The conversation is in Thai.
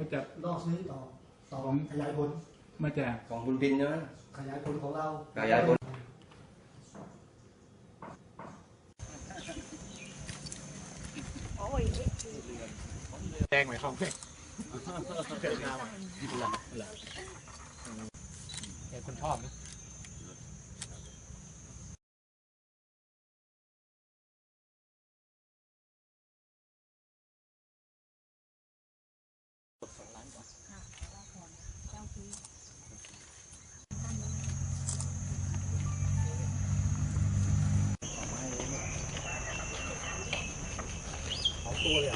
มาจากลอกซื้อต่อต่อขยายผลมาจากของคุณบินเนาะขยายผลของเราขยายผลแดงไหมครับเด็กเกิดงานหลังหลองคนชอบนะ多呀。